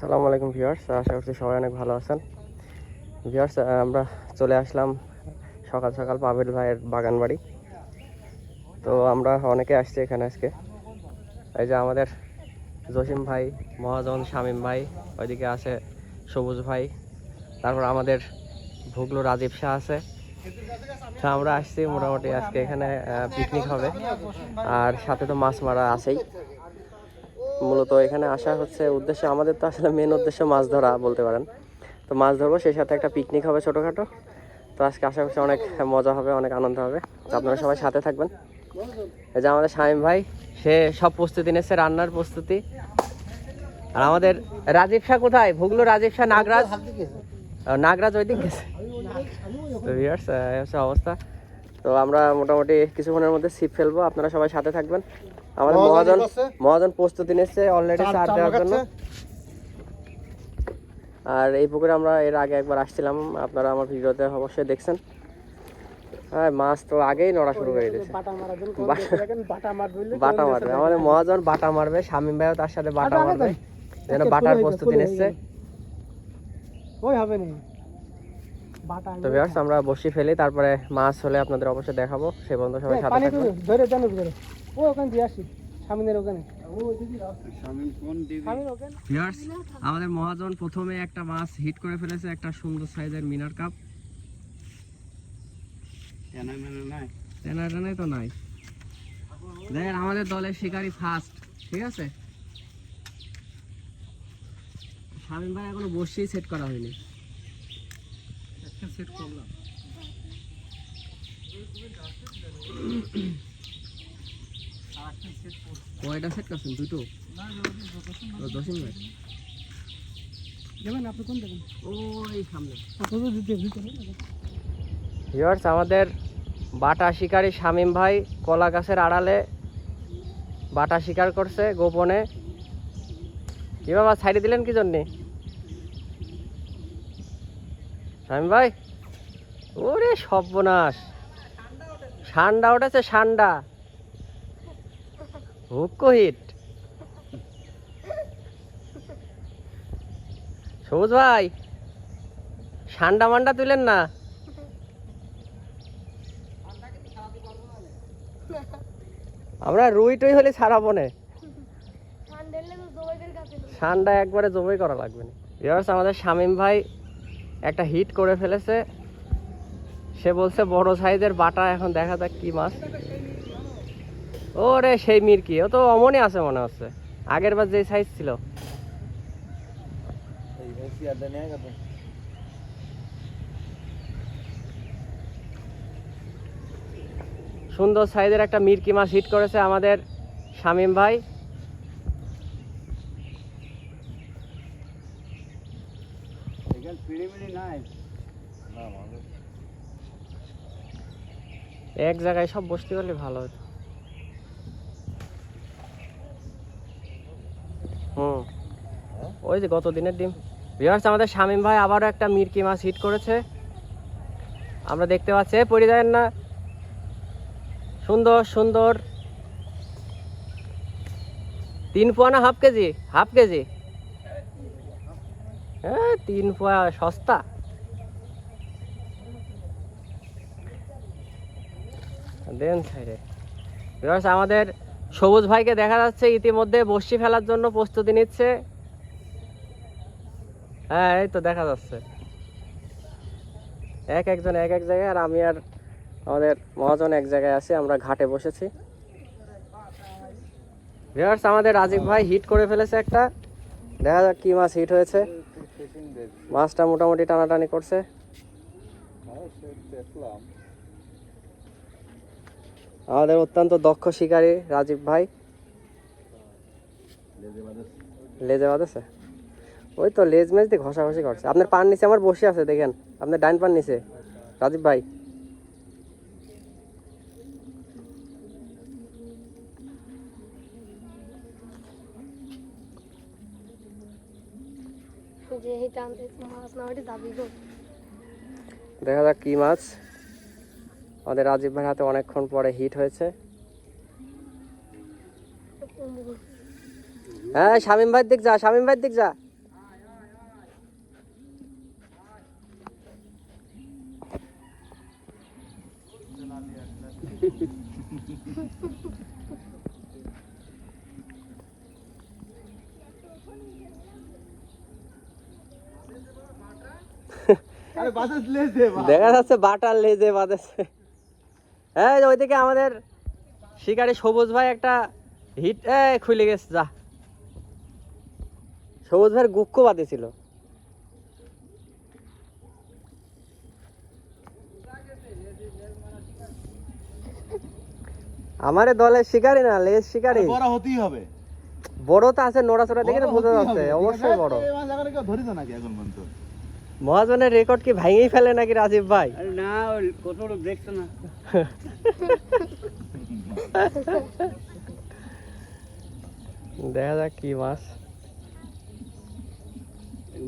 আসসালামু আলাইকুম ভিউয়ার্স, আশা করছি সবাই অনেক ভালো আছেন। ভিউয়ার্স আমরা চলে আসলাম সকাল সকাল পাবেল ভাইয়ের বাগান বাড়ি। তো আমরা অনেকে আসছি এখানে আজকে। এই যে আমাদের জসিম ভাই, মহাজন শামীম ভাই, ওইদিকে আছে সবুজ ভাই, তারপর আমাদের ভুগলু রাজীব শাহ আছে। তো আমরা আসছি মোটামুটি আজকে এখানে পিকনিক হবে। আর সাথে তো মাছ মারা আছেই। মূলত এখানে আসা হচ্ছে উদ্দেশ্য, আমাদের তো আসলে মেন উদ্দেশ্য মাছ ধরা বলতে পারেন। তো মাছ ধরবো, সেই সাথে একটা পিকনিক হবে ছোটোখাটো। তো আজকে আশা করছি অনেক মজা হবে, অনেক আনন্দ হবে। তো আপনারা সবাই সাথে থাকবেন। এই যে আমাদের শামীম ভাই, সে সব প্রস্তুতি নিচ্ছে রান্নার প্রস্তুতি। আর আমাদের রাজীব শাহ কোথায়? ভুগলো রাজীব শাহ নাগরাজ। নাগরাজ ওই দিক গেছে। তো অবস্থা। তো আমরা মোটামুটি কিছুক্ষণের মধ্যে ছিপ ফেলব, আপনারা সবাই সাথে থাকবেন। আমাদের মহাজন মহাজন প্রস্তুতি নিচ্ছে অলরেডি চার দেওয়ার জন্য। আর এই পুকুরে আমরা এর আগে একবার আসছিলাম আপনারা আমার ভিডিওতে অবশ্যই দেখছেন। হ্যাঁ মাছ তো আগেই নড়া শুরু করে দিয়েছে। বাটা মারবে। আমাদের মহাজন বাটা মারবে শামীম ভাইও তার সাথে বাটা মারবে। যেন বাটার প্রস্তুতি নিচ্ছে। ওই হবে না। তো ভিউয়ার্স আমরা বসি ফেলি তারপরে মাছ হলে আপনাদের অবশ্যই দেখাবো। সেই পর্যন্ত সবাই সাথে থাকবেন। ও ওখানে দিয়ে আসি। সামনের ওখানে। সামনের ওখানে। ভিউয়ার্স আমাদের মহাজন প্রথমে একটা মাছ হিট করে ফেলেছে একটা সুন্দর সাইজের মিনার কাপ। তো নাই। দেখেন আমাদের দলের শিকারি ফার্স্ট ঠিক আছে? শামীম ভাই এখনও বসেই সেট করা হয়নি। সেট করলাম। কয়টা সেট করছেন দুটো? দশম ভাই দেবেন আপনি কোন দেবেন ওই সামনে। আপনি তো দিতে ভিতরে ভিউয়ার্স আমাদের বাটা শিকারী শামীম ভাই কলা গাছের আড়ালে বাটা শিকার করছে গোপনে। কি বাবা ছাইড়ে দিলেন কি জন্যে? শামীম ভাই? ওরে সর্বনাশ। ঠান্ডা উঠেছে ঠান্ডা। হুক্কো হিট সবুজ ভাই ঠান্ডা মান্ডা তুলেন না? আমরা রুই টুই হলে ছাড়াবো না। ঠান্ডা একবারে জমই করা লাগবে না। আমাদের শামীম ভাই একটা হিট করে ফেলেছে। সে বলছে বড় সাইজের বাটা, এখন দেখা যাক কি মাছ। ওরে সেই মির্কি ও তো অমনই আছে মনে হচ্ছে। আগের বার যে সাইজ ছিল। সুন্দর সাইজের একটা মির্কি মাছ হিট করেছে আমাদের শামীম ভাই। এক জায়গায় সব বসতে পারলে ভালো হতো। ওই যে গত দিনের ডিম। ভিউয়ার্স আমাদের শামীম ভাই আবারও একটা মির্কি মাছ হিট করেছে। আমরা দেখতে পাচ্ছি পড়ে যায় না। সুন্দর সুন্দর। তিন পোয়া না হাফ কেজি? Half KG? হ্যাঁ তিন পোয়া সস্তা। দেন সাইডে আমাদের সবুজ ভাইকে দেখা যাচ্ছে, ইতিমধ্যে বসি ফেলার জন্য প্রস্তুতি নিচ্ছে। হ্যাঁ এই তো দেখা যাচ্ছে। এক একজন এক এক জায়গায়, আর আমি আর আমাদের মহাজন এক জায়গায় আছি, আমরা ঘাটে বসেছি। ভিউয়ার্স আমাদের রাজীব ভাই হিট করে ফেলেছে একটা। দেখা যাক কি মাছ হিট হয়েছে। মাছটা মোটামুটি টানাটানি করছে। আমাদের অত্যন্ত দক্ষ শিকারী রাজীব ভাই। লেজে বাঁধেছে। ওই তো লেজ মেজ দিয়ে ঘষাঘষি করছে। আপনার পান নিচে আমার বসে আছে দেখেন। আপনার ডাইন পান নিচে। রাজীব ভাই। দেখা যাক কি মাছ। আমাদের রাজীব ভাই হাতে অনেকক্ষণ পরে হিট হয়েছে। হ্যাঁ শামীম ভাইয়ের দিক যা শামীম ভাইয়ের দিক যা। দেখা যাচ্ছে বাটার লেজে বাঁধেছে এই যে ওইদিকে আমাদের শিকারি সবুজ ভাই একটা হিট খুলে গেছে, যা। সবুজ ভাইয়ের গুক্ষ বাঁধেছিল আমারে দলের শিকারি না লেজ শিকারি। বড় হতেই হবে। বড় তো আছে নোড়াচোড়া দেখে বোঝা যাচ্ছে অবশ্যই বড়। ধরিত নাকি এখন পর্যন্ত। মহাজনের রেকর্ড কি ভাঙেই ফেলে নাকি রাজীব ভাই? না কত লোক দেখতো না? দেখা যাক কি মাছ।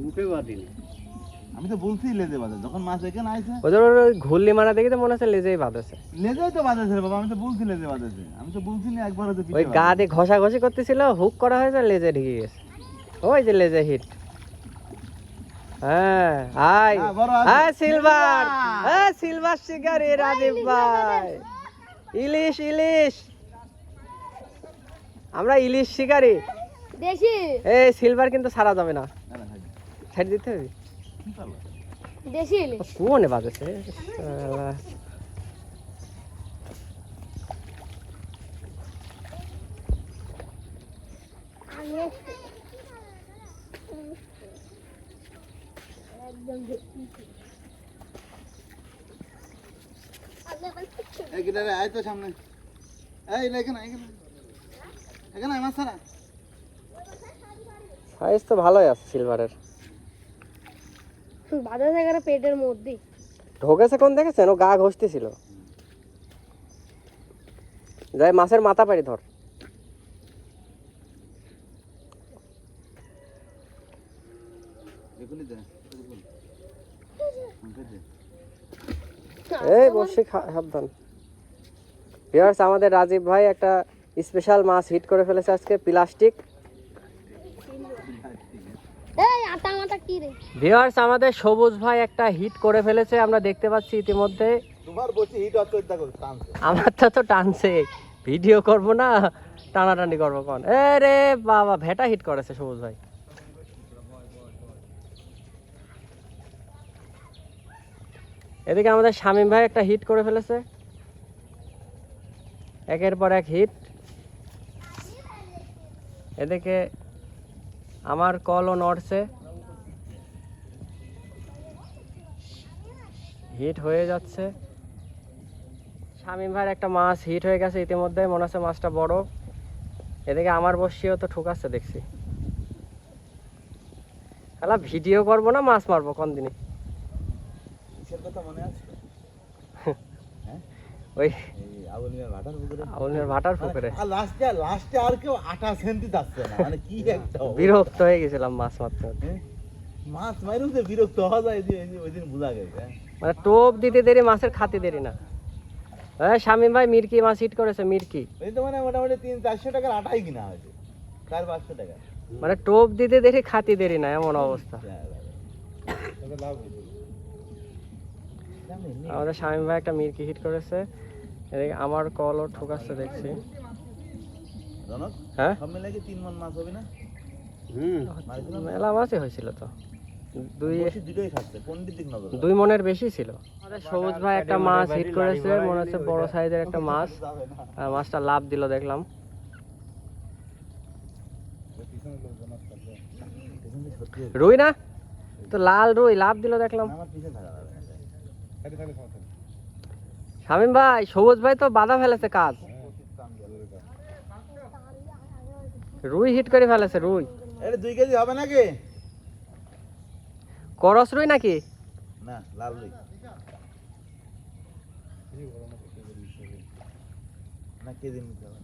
মুখে বাদিনি আমি তো বলছি লেজে বাজে যখন মাছ এখানে আইছে ওদের ঘুরলি মারা দেখে তো মনে হচ্ছে লেজেই বাঁধেছে। লেজেই তো বাজেছে বাবা আমি তো বলছি লেজে আমি তো বলছি না একবার হয়তো ওই গা দিয়ে ঘষাঘষি করতেছিল হুক করা হয়েছে লেজে ঢুকে গেছে। ওই যে লেজে হিট হ্যাঁ হাই হ্যাঁ। হ্যাঁ সিলভার। সিলভার। হ্যাঁ সিলভার শিকারি রাজীব ভাই। ইলিশ ইলিশ। আমরা ইলিশ শিকারি। দেশি। এই সিলভার কিন্তু সারা যাবে না। ছেড়ে দিতে হবে? দেশি ইলিশ। কোনে বাজেছে? আয় তো সামনে। এই এখানে এখানে। সাইজ তো ভালোই আছে সিলভারের বাধা থাকে পেটের মধ্যেই। ঢোকেছে কোন দেখেছেন? ও গা ঘষতেছিল। যাই মাছের মাথা পারি ধর। এই বসে খা- সাবধান। ভিউয়ার্স আমাদের রাজীব ভাই একটা স্পেশাল মাছ হিট করে ফেলেছে আজকে প্লাস্টিক এই কি রে? ভিউয়ার্স আমাদের সবুজ ভাই একটা হিট করে ফেলেছে আমরা দেখতে পাচ্ছি ইতিমধ্যে। তোমার বসে হিট অত দেখো টানছে। আমার তো তো টানছে। ভিডিও করব না টানাটানি করব কোন? এ রে বাবা ভেটা হিট করেছে সবুজ ভাই। এদিকে আমাদের শামীম ভাই একটা হিট করে ফেলেছে। একের পর এক হিট এদিকে আমার কলও নড়ছে। হিট হয়ে যাচ্ছে। শামীম ভাইয়ের একটা মাছ হিট হয়ে গেছে ইতিমধ্যে মনে হচ্ছে মাছটা বড়। এদিকে আমার বসিও তো ঠুকাচ্ছে দেখছি। খেলা ভিডিও করব না মাছ মারবো কোন দিনে ওই ভাটার পুকুরে। আউলের ভাটার পুকুরে। লাস্টে লাস্টে আর কেউ আটা সেন্টি যাচ্ছে না। মানে কি একটা বিরক্ত হয়ে গেছিলাম মাছ মারতে মারতে। হ্যাঁ? মাছ মাইরেও যে বিরক্ত হওয়া যায় যে ওই দিন বোঝা গেছে হ্যাঁ? মানে টোপ দিতে দেরি মাছের খাতে দেরি না। হ্যাঁ শামীম ভাই মিরকি মাছ হিট করেছে মিরকি। ওই তো মানে মোটামুটি তিন চারশো টাকার আটাই কিনা হয়েছে চার পাঁচশো টাকা মানে টোপ দিতে দেরি খাতি দেরি না এমন অবস্থা। আমাদের শামীম ভাই একটা মিরকি হিট করেছে। এদিকে আমার কলও ঠুকাচ্ছে দেখছি। হ্যাঁ? সব মিলে কি তিন মন মাছ হবে না? মারিছিলাম? মেলা মাছই হয়েছিল তো। দুই বড়শি দুটোই খাচ্ছে পন্ডিত দিক নজর দুই মনের বেশি ছিল। সবুজ ভাই একটা মাছ হিট করেছে মনে হচ্ছে বড় সাইজের একটা মাছ। মাছটা লাভ দিল দেখলাম। রুই না? তো লাল রুই লাভ দিল দেখলাম। শামিম ভাই সবুজ ভাই তো বাধা ফেলেছে কাজ। রুই হিট করে ফেলেছে রুই। দুই কেজি হবে নাকি? করস রুই নাকি? না লাল রুই। না কেজি নিতে হবে?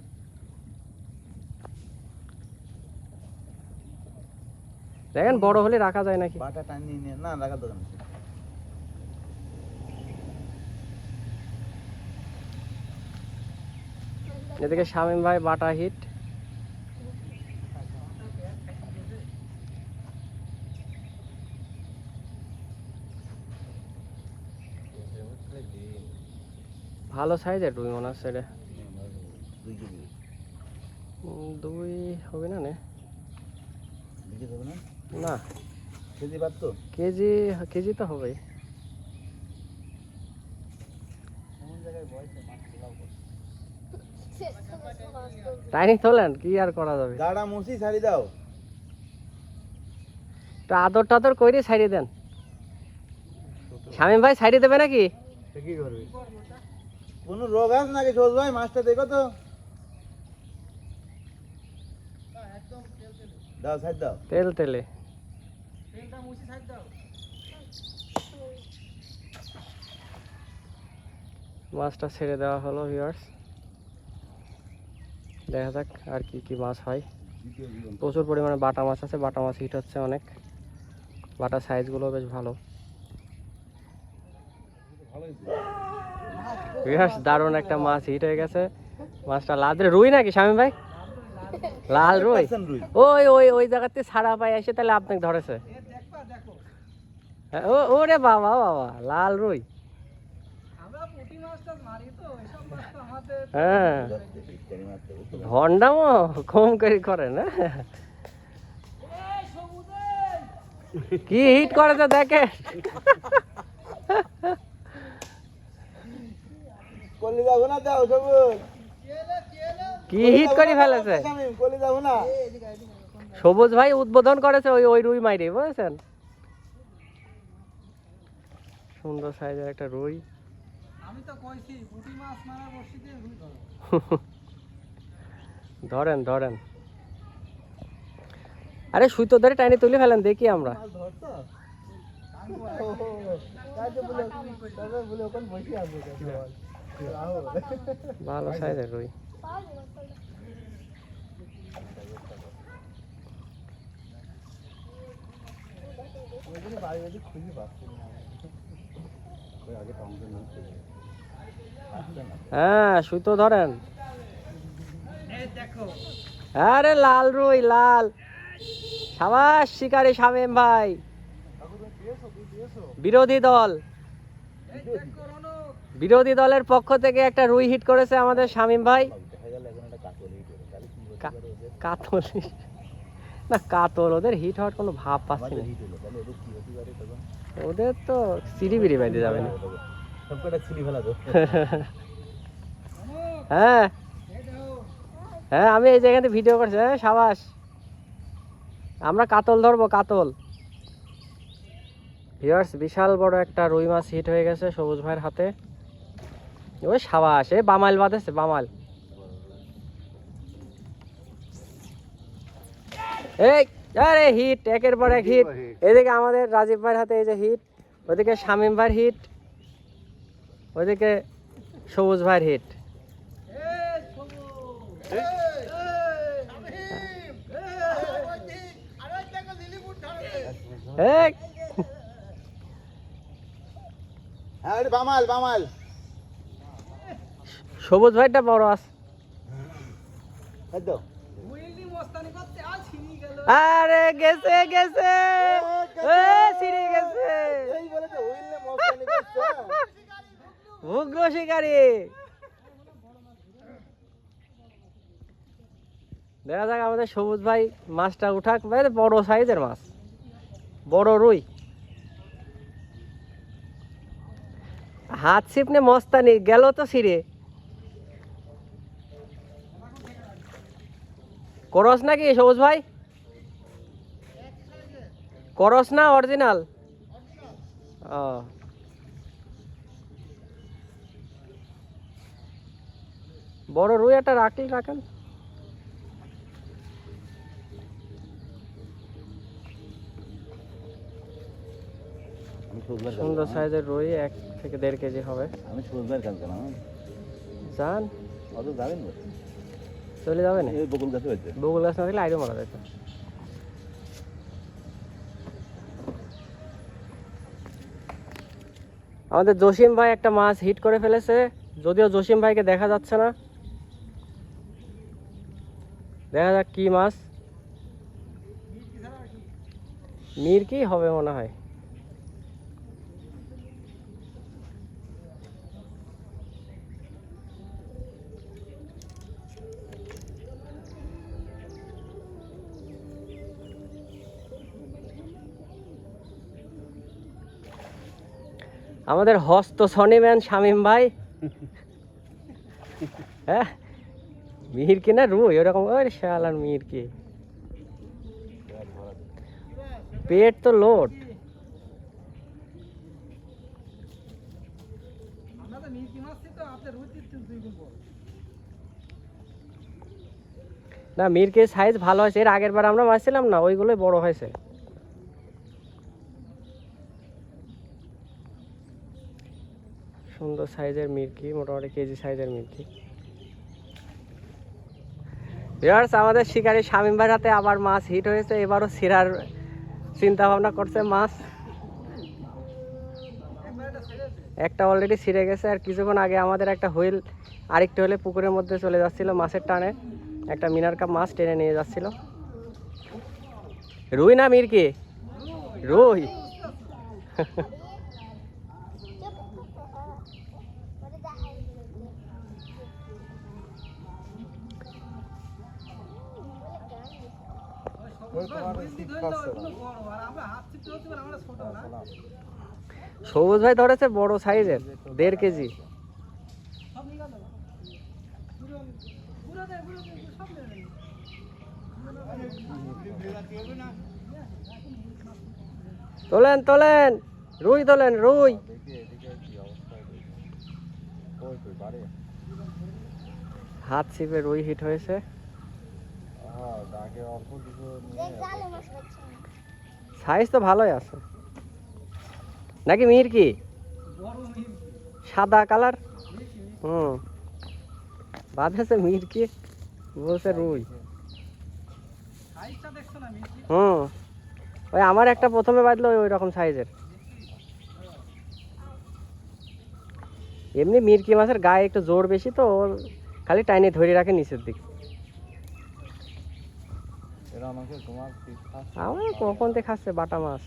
দেখেন বড় হলে রাখা যায় নাকি? বাটা নিয়ে না রাখার দোকান এদিকে শামিম ভাই বাটা হিট। ভালো সাইজের রুই মনে হচ্ছে রে দুই হবে না নে? না? কেজি বাদ তো। কেজি কেজি তো হবে টাইনি তোলেন কি আর করা যাবে? গাড়া মুসি ছাড়ি দাও। তো আদর টাদর কইরে ছাড়িয়ে দেন। শামীম ভাই ছাড়িয়ে দেবে নাকি? কি করবে? কোনো রোগ আছে নাকি সোজ ভাই? মাছটা দেখো তো। দাও সাইড দাও। তেল তেলে। মাছটা ছেড়ে দেওয়া হলো ভিউয়ার্স দেখা যাক আর কি কি মাছ হয়। প্রচুর পরিমাণে বাটা মাছ আছে। বাটা মাছ হিট হচ্ছে অনেক। বাটা সাইজগুলো বেশ ভালো। ভিউয়ার্স দারুণ একটা মাছ হিট হয়ে গেছে। মাছটা লাল রুই নাকি শামীম ভাই? লাল রুই? ওই ওই ওই জায়গাতে ছাড়া পাই এসে তাহলে আপনাকে ধরেছে। হ্যাঁ, ও ওরে বাবা বাবা লাল রুই। হ্যাঁ। ভন্ডামো কম করে করে না? কি হিট করেছে দেখে কলি যাব না দাও সবুজ। কি হিট করে ফেলেছে? কলি যাব না। সবুজ ভাই উদ্বোধন করেছে ওই ওই রুই মাইরে বুঝেছেন? সুন্দর সাইজের একটা রুই। ধরেন ধরেন। আরে সুতো ধরে টাইনে তুলে ফেলেন দেখি আমরা। ভালো সাইজের রুই হ্যাঁ সুতো ধরেন। আরে লাল রুই, লাল। সাবাস শিকারি শামেম ভাই। বিরোধী দল। বিরোধী দলের পক্ষ থেকে একটা রুই হিট করেছে আমাদের শামীম ভাই। না, কাতল, ওদের হিট হওয়ার কোনো ভাব পাচ্ছি না। ওদের তো সিঁড়ি বিড়ি বেঁধে যাবে না। হ্যাঁ। হ্যাঁ আমি এই জায়গাতে ভিডিও করছি। হ্যাঁ সাবাস। আমরা কাতল ধরবো, কাতল। ভিউয়ার্স বিশাল বড় একটা রুই মাছ হিট হয়ে গেছে সবুজ ভাইয়ের হাতে ওই সাবাস এই বামাইল বাঁধেছে বামাল এই আরে হিট একের পর এক হিট এদিকে আমাদের রাজীব ভাইয়ের হাতে এই যে হিট ওদিকে শামীম ভাইয়ের হিট ওইদিকে সবুজ ভাইয়ের হিট এই হ্যাঁ বামাল বামাল। সবুজ ভাইটা বড় আছে আরে গেছে গেছে। উগ্র শিকারি। দেখা যাক আমাদের সবুজ ভাই মাছটা উঠাক। ভাই বড় সাইজের মাছ। বড় রুই। হাত ছিপনে মস্তানি, গেল তো ছিঁড়ে করস নাকি সবুজ ভাই? করস না অরিজিনাল? ও। বড় রুই একটা রাখলি রাখেন। সুন্দর সাইজের রুই এক থেকে দেড় কেজি হবে। আমি কাজ যান অত যাবেন না চলে যাবে না? এই বকুল গাছে হয়েছে। বগুল গাছ না থাকলে আইডো মারা যেত। আমাদের জসিম ভাই একটা মাছ হিট করে ফেলেছে যদিও জসিম ভাইকে দেখা যাচ্ছে না। দেখা যাক কি মাছ। মির কি হবে মনে হয়? আমাদের হস্ত শনিম্যান শামিম ভাই। হ্যাঁ? মিহির কি না রুই? ওরকম, ওই শালার মিহির কি? পেট তো বড়। না, মিরকে সাইজ ভালো হয়েছে। এর আগের বার আমরা মারছিলাম না, ওইগুলোই বড় হয়েছে। সুন্দর সাইজের মিরকি, মোটামুটি কেজি সাইজের মিরকি। ভিউয়ার্স আমাদের শিকারি শামিম ভাইয়ের হাতে আবার মাছ হিট হয়েছে। এবারও সিরার চিন্তা ভাবনা করছে মাছ। একটা অলরেডি ছিঁড়ে গেছে। আর কিছুক্ষণ আগে আমাদের একটা হুইল আরেকটা হলে পুকুরের মধ্যে চলে যাচ্ছিল মাছের টানে। একটা মিনার কাপ মাছ টেনে নিয়ে যাচ্ছিল। রুই না মিরকি? রুই। সবুজ ভাই ধরেছে বড় সাইজের, দেড় কেজি। তোলেন তোলেন, রুই তোলেন, রুই হাত ছিপে রুই হিট হয়েছে সাইজ তো ভালোই আছে। নাকি মিহির কি? সাদা কালার? হুম। বাঁধেছে মিহির কি? বলছে রুই। সাইজটা দেখছ না মিরকি? হুম। ওই আমার একটা প্রথমে বাঁধলো ওই ওই রকম সাইজের এমনি মিরকি মাছের গায়ে একটু জোর বেশি তো ওর খালি টাইনে ধরে রাখে নিচের দিকে। আমার কখন থেকে খাচ্ছে বাটা মাছ?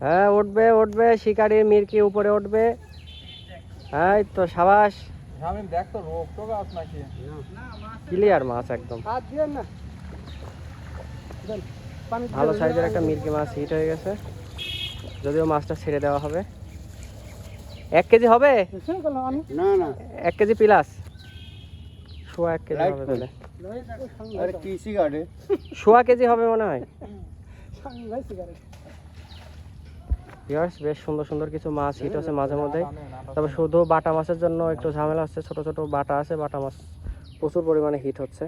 হ্যাঁ উঠবে উঠবে শিকারির মিরকি উপরে উঠবে। হ্যাঁ এই তো সাবাস। মাছ ক্লিয়ার মাছ একদম। ভালো সাইজের একটা মিরকি মাছ হিট হয়ে গেছে। যদিও মাছটা ছেড়ে দেওয়া হবে। এক কেজি হবে? দেখছেন কেন আমি? না না। এক কেজি প্লাস? সোয়া এক কেজি হবে point. আরে কি সিগারেট সোয়া কেজি হবে মনে হয়? ভিউয়ার্স বেশ সুন্দর সুন্দর কিছু মাছ হিট আছে মাঝে মধ্যে তবে শুধু বাটা মাছের জন্য একটু ঝামেলা হচ্ছে। ছোট ছোট বাটা আছে বাটা মাছ প্রচুর পরিমাণে হিট হচ্ছে।